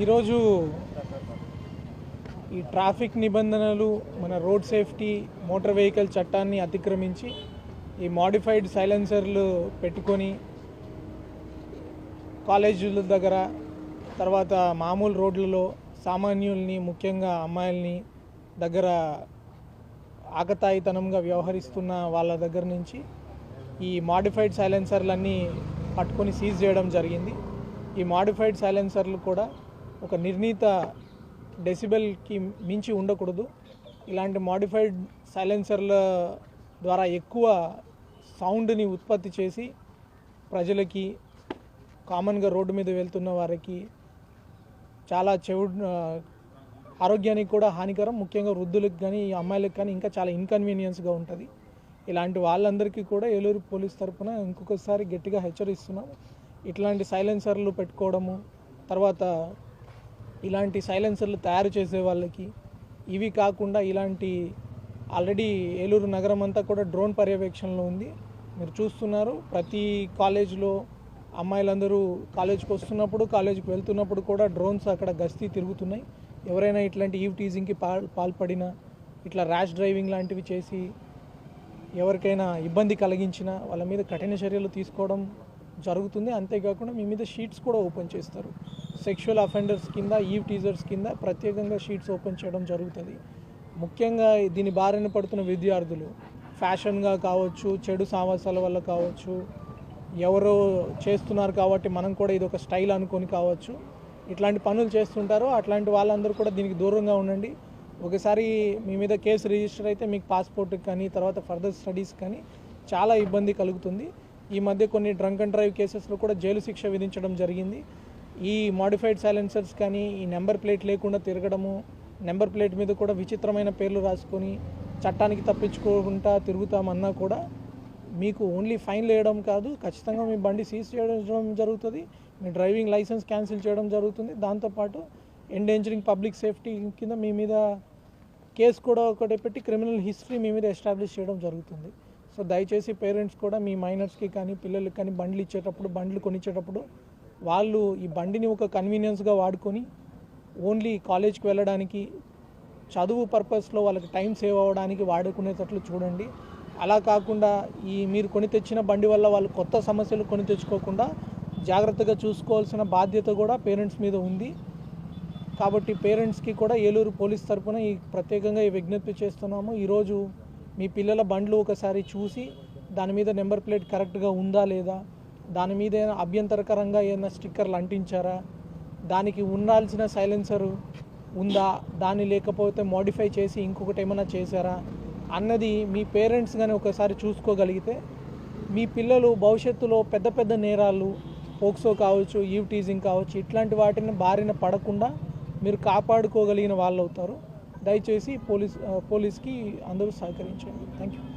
ఈరోజు ఈ ట్రాఫిక్ నిబంధనలు మన రోడ్ సేఫ్టీ మోటార్ వెహికల్ చట్టాన్ని అతిక్రమించి ఈ మాడిఫైడ్ సైలెన్సర్లు పెట్టుకొని కాలేజీల దగ్గర తర్వాత మామూలు రోడ్లలో సామాన్యుల్ని ముఖ్యంగా అమ్మాయిల్ని దగ్గర ఆకతాయితనంగా వ్యవహరిస్తున్న వాళ్ళ దగ్గర నుంచి ఈ మాడిఫైడ్ సైలెన్సర్లన్నీ పట్టుకొని సీజ్ చేయడం జరిగింది. ఈ మాడిఫైడ్ సైలెన్సర్లు కూడా ఒక నిర్ణీత డెసిబెల్కి మించి ఉండకూడదు. ఇలాంటి మాడిఫైడ్ సైలెన్సర్ల ద్వారా ఎక్కువ సౌండ్ని ఉత్పత్తి చేసి ప్రజలకి కామన్గా రోడ్డు మీద వెళ్తున్న వారికి చాలా చెవు ఆరోగ్యానికి కూడా హానికరం. ముఖ్యంగా వృద్ధులకు కానీ ఈ అమ్మాయిలకు కానీ ఇంకా చాలా ఇన్కన్వీనియన్స్గా ఉంటుంది. ఇలాంటి వాళ్ళందరికీ కూడా ఏలూరు పోలీస్ తరఫున ఇంకొకసారి గట్టిగా హెచ్చరిస్తున్నాం. ఇట్లాంటి సైలెన్సర్లు పెట్టుకోవడము తర్వాత ఇలాంటి సైలెన్సర్లు తయారు చేసే వాళ్ళకి ఇవి కాకుండా ఇలాంటి ఆల్రెడీ ఏలూరు నగరం అంతా కూడా డ్రోన్ పర్యవేక్షణలో ఉంది. మీరు చూస్తున్నారు ప్రతి కాలేజ్లో అమ్మాయిలందరూ కాలేజ్కి వస్తున్నప్పుడు కాలేజ్కి వెళ్తున్నప్పుడు కూడా డ్రోన్స్ అక్కడ గస్తీ తిరుగుతున్నాయి. ఎవరైనా ఇట్లాంటి ఈవ్ టీజింగ్కి పాల్ పాల్పడినా ఇట్లా ర్యాష్ డ్రైవింగ్ లాంటివి చేసి ఎవరికైనా ఇబ్బంది కలిగించినా వాళ్ళ మీద కఠిన చర్యలు తీసుకోవడం జరుగుతుంది. అంతేకాకుండా మీ మీద షీట్స్ కూడా ఓపెన్ చేస్తారు. సెక్షువల్ అఫెండర్స్ కింద ఈవ్ టీజర్స్ కింద ప్రత్యేకంగా షీట్స్ ఓపెన్ చేయడం జరుగుతుంది. ముఖ్యంగా దీని బారిన పడుతున్న విద్యార్థులు ఫ్యాషన్గా కావచ్చు చెడు సావాసాల వల్ల కావచ్చు ఎవరో చేస్తున్నారు కాబట్టి మనం కూడా ఇది ఒక స్టైల్ అనుకొని కావచ్చు. ఇట్లాంటి పనులు చేస్తుంటారో. అట్లాంటి వాళ్ళందరూ కూడా దీనికి దూరంగా ఉండండి. ఒకసారి మీ మీద కేసు రిజిస్టర్ అయితే మీకు పాస్పోర్ట్కి కానీ తర్వాత ఫర్దర్ స్టడీస్ కానీ చాలా ఇబ్బంది కలుగుతుంది. ఈ మధ్య కొన్ని డ్రంక్ అండ్ డ్రైవ్ కేసెస్లో కూడా జైలు శిక్ష విధించడం జరిగింది. ఈ మాడిఫైడ్ సైలెన్సర్స్ కానీ ఈ నెంబర్ ప్లేట్ లేకుండా తిరగడము నెంబర్ ప్లేట్ మీద కూడా విచిత్రమైన పేర్లు రాసుకొని చట్టానికి తప్పించుకోకుండా తిరుగుతామన్నా కూడా మీకు ఓన్లీ ఫైన్ వేయడం కాదు ఖచ్చితంగా మీ బండి సీజ్ చేయడం జరుగుతుంది మీ డ్రైవింగ్ లైసెన్స్ క్యాన్సిల్ చేయడం జరుగుతుంది. దాంతోపాటు ఎండేంజరింగ్ పబ్లిక్ సేఫ్టీ కింద మీ మీద కేసు కూడా ఒకటి పెట్టి క్రిమినల్ హిస్టరీ మీ మీద ఎస్టాబ్లిష్ చేయడం జరుగుతుంది. సో దయచేసి పేరెంట్స్ కూడా మీ మైనర్స్కి కానీ పిల్లలకి కానీ బండ్లు ఇచ్చేటప్పుడు బండ్లు కొనిచ్చేటప్పుడు వాళ్ళు ఈ బండిని ఒక కన్వీనియన్స్గా వాడుకొని ఓన్లీ కాలేజ్కి వెళ్ళడానికి చదువు పర్పస్లో వాళ్ళకి టైం సేవ్ అవ్వడానికి వాడుకునేటట్లు చూడండి. అలా కాకుండా ఈ మీరు కొని తెచ్చిన బండి వల్ల వాళ్ళు కొత్త సమస్యలు కొని తెచ్చుకోకుండా జాగ్రత్తగా చూసుకోవాల్సిన బాధ్యత కూడా పేరెంట్స్ మీద ఉంది. కాబట్టి పేరెంట్స్కి కూడా ఏలూరు పోలీస్ తరఫున ఈ ప్రత్యేకంగా ఈ విజ్ఞప్తి చేస్తున్నాము. ఈరోజు మీ పిల్లల బండ్లు ఒకసారి చూసి దాని మీద నెంబర్ ప్లేట్ కరెక్ట్గా ఉందా లేదా? దాని మీద ఏమైనా అభ్యంతరకరంగా ఏమైనా స్టిక్కర్లు అంటించారా? దానికి ఉండాల్సిన సైలెన్సర్ ఉందా? దాన్ని లేకపోతే మోడిఫై చేసి ఇంకొకటి ఏమైనా చేశారా? అన్నది మీ పేరెంట్స్ కానీ ఒకసారి చూసుకోగలిగితే మీ పిల్లలు భవిష్యత్తులో పెద్ద పెద్ద నేరాలు పోక్సో కావచ్చు ఈవ్ టీజింగ్ కావచ్చు ఇట్లాంటి వాటిని బారిన పడకుండా మీరు కాపాడుకోగలిగిన వాళ్ళు అవుతారు దయచేసి పోలీస్ పోలీస్కి అందరూ సహకరించండి థ్యాంక్ యూ